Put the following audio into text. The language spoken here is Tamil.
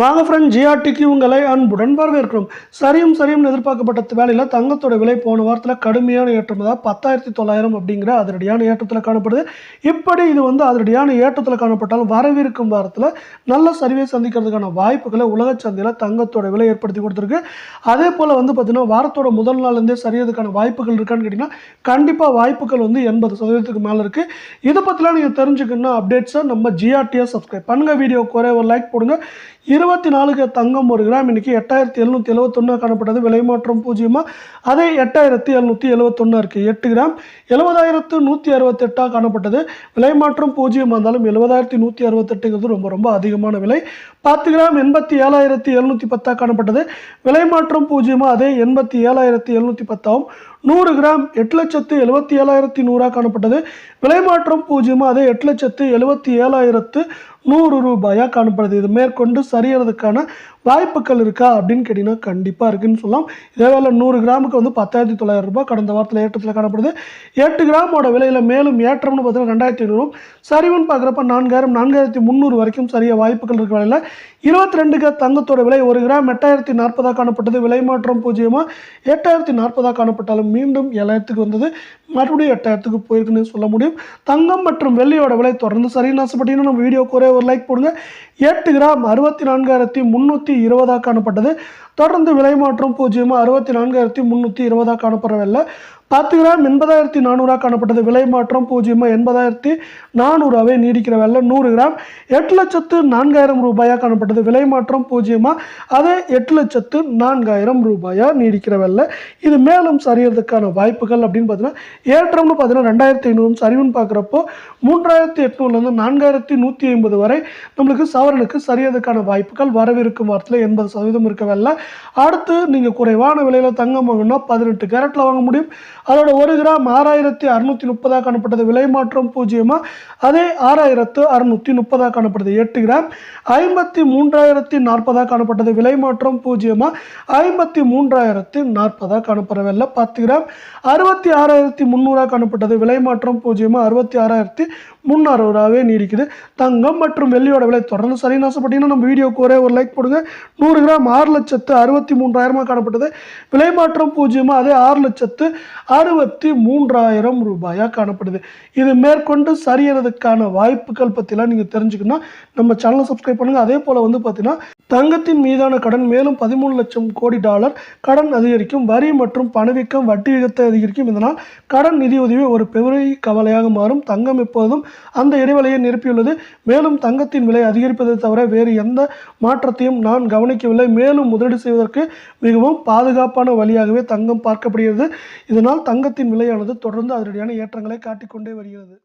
வாங்க ஃப்ரெண்ட் ஜிஆர்டிக்கு உங்களை அன்புடன் வரவேற்கிறோம். சரியும் சரியும் எதிர்பார்க்கப்பட்ட வேலையில் தங்கத்தோட விலை போன வாரத்தில் கடுமையான ஏற்றம். அதாவது பத்தாயிரத்தி தொள்ளாயிரம் அப்படிங்கிற அதிரடியான ஏற்றத்தில் காணப்படுது. இப்படி இது வந்து அதிரடியான ஏற்றத்தில் காணப்பட்டாலும் வரவிருக்கும் வாரத்தில் நல்ல சரிவை சந்திக்கிறதுக்கான வாய்ப்புகளை உலக சந்தையில் தங்கத்தோட விலை ஏற்படுத்தி கொடுத்துருக்கு. அதே போல் வந்து பார்த்திங்கன்னா வாரத்தோட முதல் நாள்லேருந்தே சரியதுக்கான வாய்ப்புகள் இருக்கான்னு கேட்டிங்கன்னா கண்டிப்பாக வாய்ப்புகள் வந்து எண்பது சதவீதத்துக்கு மேலே இருக்குது இதை பற்றிலாம் நீங்கள் தெரிஞ்சுக்கணும் அப்டேட்ஸை நம்ம ஜிஆர்டியை சப்ஸ்கிரைப் பண்ணுங்கள் வீடியோ குறை ஒரு லைக் போடுங்க. எழுபத்தி நாலுக்கு தங்கம் ஒரு கிராம். இன்றைக்கி எட்டாயிரத்தி எழுநூற்றி எழுபத்தொன்று காணப்பட்டது. விலை மாற்றம் பூஜ்ஜியமாக அதே எட்டாயிரத்தி எழுநூற்றி எழுபத்தொன்று இருக்குது எட்டு கிராம். எழுபதாயிரத்து நூற்றி அறுபத்தெட்டாக காணப்பட்டது. விலை மாற்றம் பூஜ்ஜியமாக இருந்தாலும் எழுபதாயிரத்தி நூற்றி அறுபத்தெட்டுங்கிறது ரொம்ப ரொம்ப அதிகமான விலை. பத்து கிராம் எண்பத்தி ஏழாயிரத்தி எழுநூற்றி பத்தாக காணப்பட்டது. விலை மாற்றம் பூஜ்ஜியமாக அதே எண்பத்தி ஏழாயிரத்தி எழுநூற்றி பத்தாகும் நூறு கிராம் எட்டு லட்சத்து எழுபத்தி ஏழாயிரத்தி நூறாக காணப்பட்டது. விலை மாற்றம் பூஜ்ஜியமாக அதே எட்டு லட்சத்து எழுபத்தி ஏழாயிரத்து நூறு ரூபாயாக காணப்படுது. இது மேற்கொண்டு சரியறதுக்கான வாய்ப்புகள் இருக்கா அப்படின்னு கேட்டிங்கன்னா கண்டிப்பாக இருக்குதுன்னு சொல்லலாம். இதே வேலை நூறு கிராமுக்கு வந்து பத்தாயிரத்தி தொள்ளாயிரம் ரூபாய் கடந்த வாரத்தில் ஏற்றத்தில் காணப்படுது. எட்டு கிராமோட விலையில் மேலும் ஏற்றம்னு பார்த்தீங்கன்னா ரெண்டாயிரத்தி ஐநூறு சரிவுன்னு பார்க்குறப்ப நான்காயிரம் நான்காயிரத்தி முந்நூறு வரைக்கும் சரியாக வாய்ப்புகள் இருக்க வேலையில். இருபத்தி ரெண்டுக்கு தங்கத்தோட விலை ஒரு கிராம் எட்டாயிரத்தி நாற்பதாக காணப்பட்டது. விலை மாற்றம் பூஜ்ஜியமாக எட்டாயிரத்தி நாற்பதாக காணப்பட்டாலும் மீண்டும் ஏழாயிரத்துக்கு வந்தது. மறுபடியும் எட்டாயிரத்துக்கு போயிருக்குன்னு சொல்ல முடியும். தங்கம் மற்றும் வெள்ளியோட விலை தொடர்ந்து சரின்னு ஆசைப்பட்டீங்கன்னா நம்ம வீடியோ குறைய ஒரு லைக் போடுங்க. எட்டு கிராம் அறுபத்தி நான்காயிரத்தி முந்நூற்றி இருபதாக காணப்பட்டது. தொடர்ந்து விலை மாற்றம் பூஜ்ஜியமாக அறுபத்தி நான்காயிரத்தி முந்நூற்றி இருபதாக காணப்படவில்லை. பத்து கிராம் எண்பதாயிரத்தி நானூறாக காணப்பட்டது. விலை மாற்றம் பூஜ்ஜியமாக எண்பதாயிரத்தி நானூறாவே நீடிக்கிற வெள்ளை நூறு கிராம். எட்டு லட்சத்து நான்காயிரம் ரூபாயாக காணப்பட்டது. விலை மாற்றம் பூஜ்ஜியமாக அதே எட்டு லட்சத்து நான்காயிரம் ரூபாயாக நீடிக்கிற வெள்ளை. இது மேலும் சரியறதுக்கான வாய்ப்புகள் அப்படின்னு பார்த்தீங்கன்னா ஏற்றம்னு பார்த்தீங்கன்னா ரெண்டாயிரத்தி ஐநூறு சரிவுன்னு பார்க்குறப்போ மூன்றாயிரத்தி எட்நூறுலேருந்து நான்காயிரத்தி நூற்றி ஐம்பது வரை நம்மளுக்கு சவரனுக்கு சரியறதுக்கான வாய்ப்புகள் வரவிருக்கும் வாரத்தில் எண்பது சதவீதம் இருக்க வெள்ளை. அடுத்து நீங்கள் குறைவான விலையில் தங்கம் வாங்கணும்னா பதினெட்டு கேரட்டில் வாங்க முடியும். அதோட ஒரு கிராம் ஆறாயிரத்தி அறுநூற்றி முப்பதாக காணப்பட்டது. விலை மாற்றம் பூஜ்ஜியமாக அதே ஆறாயிரத்து அறுநூற்றி முப்பதாக காணப்பட்டது. எட்டு கிராம் ஐம்பத்தி மூன்றாயிரத்தி நாற்பதாக காணப்பட்டது. விலை மாற்றம் பூஜ்ஜியமாக ஐம்பத்தி மூன்றாயிரத்தி நாற்பதாக காணப்படவில்லை. பத்து கிராம் அறுபத்தி ஆறாயிரத்தி முந்நூறாக காணப்பட்டது. விலை மாற்றம் பூஜ்ஜியமாக அறுபத்தி ஆறாயிரத்தி முந்நூறுவாவே நீடிக்குது. தங்கம் மற்றும் வெள்ளியோட விலை தொடர்ந்து சரி நாசப்பட்டீங்கன்னா நம்ம வீடியோக்கு ஒரே ஒரு லைக் போடுங்க. நூறு கிராம் ஆறு லட்சத்து அறுபத்தி மூன்றாயிரமாக காணப்பட்டது. விலை மாற்றம் பூஜ்ஜியமாக அதே ஆறு லட்சத்து அறுபத்தி மூன்றாயிரம் ரூபாயாக காணப்படுது. இது மேற்கொண்டு சரியறதுக்கான வாய்ப்புகள் பற்றிலாம் நீங்கள் தெரிஞ்சுக்கணும் நம்ம சேனலை சப்ஸ்கிரைப் பண்ணுங்கள் அதே போல் வந்து பார்த்தீங்கன்னா தங்கத்தின் மீதான கடன் மேலும் பதிமூணு லட்சம் கோடி டாலர் கடன் அதிகரிக்கும் வரி மற்றும் பணவீக்கம் வட்டி விகிதத்தை அதிகரிக்கும். இதனால் கடன் நிதியுதவி ஒரு பெரிய கவலையாக மாறும். தங்கம் எப்போதும் அந்த இடைவெளியை நிரப்பியுள்ளது. மேலும் தங்கத்தின் விலை அதிகரிப்பதை தவிர வேறு எந்த மாற்றத்தையும் நான் கவனிக்கவில்லை. மேலும் முதலீடு செய்வதற்கு மிகவும் பாதுகாப்பான வழியாகவே தங்கம் பார்க்கப்படுகிறது. இதனால் தங்கத்தின் விலையானது தொடர்ந்து அதனுடைய ஏற்றங்களை காட்டிக்கொண்டே வருகிறது.